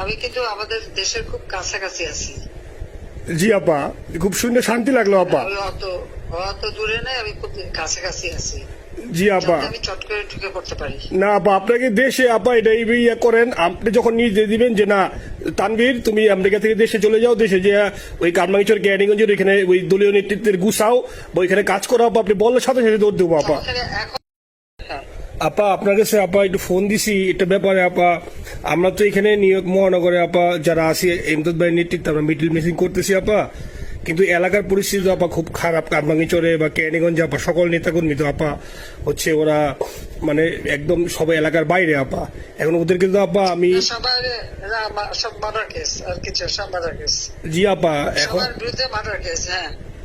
আমি কিন্তু আমাদের দেশের খুব কাছাকাছি আছি। জি আপা। খুব শুনে শান্তি লাগল আপা। অত অত দূরে নাই আমি খুব কাছাকাছি আছি। জি আপা। আমি চট করে ঢুকে পড়তে পারি। না আপা আপনাকে দেশে আপা এটা এই ইয়ে করেন আপনি যখন নিজ দিবেন যে না তানভীর তুমি আমেরিকা থেকে দেশে চলে যাও দেশে যে ওই কারমাঙ্গিচর ক্যানিগঞ্জের ওইখানে ওই দলীয় নেতৃত্বের গুছাও বা ওইখানে কাজ করো আপা আপনি বললে সাথে সাথে দৌড় দেবো আপা। আপা আপনার কাছে আপা একটু ফোন দিছি এটা ব্যাপারে আপা আমরা তো এখানে নিউ ইয়র্ক মহানগরে আপা যারা আছি এমদাদ ভাইয়ের নেতৃত্বে আমরা মিডিল মিটিং করতেছি আপা। কিন্তু এলাকার পরিস্থিতি আপা খুব খারাপ কারমাঙ্গিচরে বা ক্যানিগঞ্জে আপা সকল নেতাকর্মী তো আপা হচ্ছে ওরা মানে একদম সবাই এলাকার বাইরে আপা। এখন ওদেরকে তো আপা আমি জি আপা এখন বিরুদ্ধে মার্ডার কেস হ্যাঁ।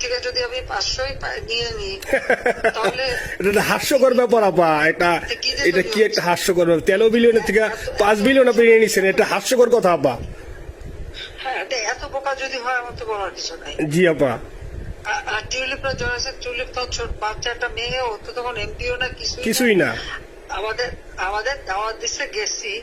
থেকে যদি আমি পাঁচশোই নিয়ে নিই তাহলে এটা হাস্যকর ব্যাপার আপা। এটা এটা কি একটা হাস্যকর ব্যাপার? তেরো বিলিয়নের থেকে পাঁচ বিলিয়ন আপনি নিয়ে নিচ্ছেন এটা হাস্যকর কথা আপা। হ্যাঁ এত বোকা যদি হয় আমার তো বলার কিছু নাই। জি আপা। আর- টিউলিপরা টিউলিপ তো ছোট বাচ্চা একটা মেয়ে ও তো তখন এমপিও না কিছুই না। কিছুই না। আমাদের আমাদের দাওয়াত দিচ্ছে গেছি।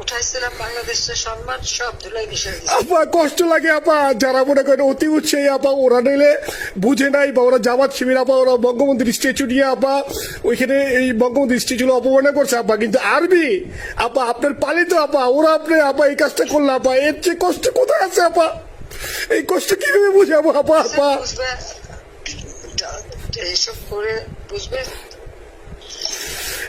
উঠাইছিলাম বাংলাদেশের সম্মান সব ধুলাই মিশে আপা কষ্ট লাগে আপা। যারা মনে করেন অতি উৎসাহী আপা ওরা নিলে বুঝে নাই বা ওরা জামাত শিবির আপা ওরা বঙ্গবন্ধুর স্ট্যাচু নিয়ে আপা ওইখানে এই বঙ্গবন্ধু স্ট্যাচু অপমাননা করছে আপা। কিন্তু আরবি আপা আপনার পালিত আপা ওরা আপনি আপা এই কাজটা করল আপা এর চেয়ে কষ্ট কোথায় আছে আপা? এই কষ্ট কীভাবে বুঝাবো আপা আপা? এইসব করে বুঝবে?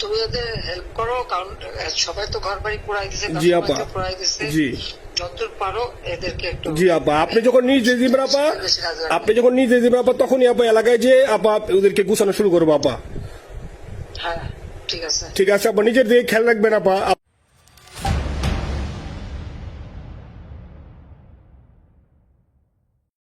তুমি ওদের হেল্প করো কারণ সবাই তো ঘর বাড়ি পুরাই দিছে জি আপা। পুরাই দিছে জি। যতদূর পারো এদেরকে একটু জি আপা আপনি যখন নিজ দিবেন আপা। আপনি যখন নিজ দিবেন আপা তখনই আপা এলাকায় যে আপা ওদেরকে গুছানো শুরু করব আপা হ্যাঁ ঠিক আছে ঠিক আছে আপা নিজের দিকে খেয়াল রাখবেন আপা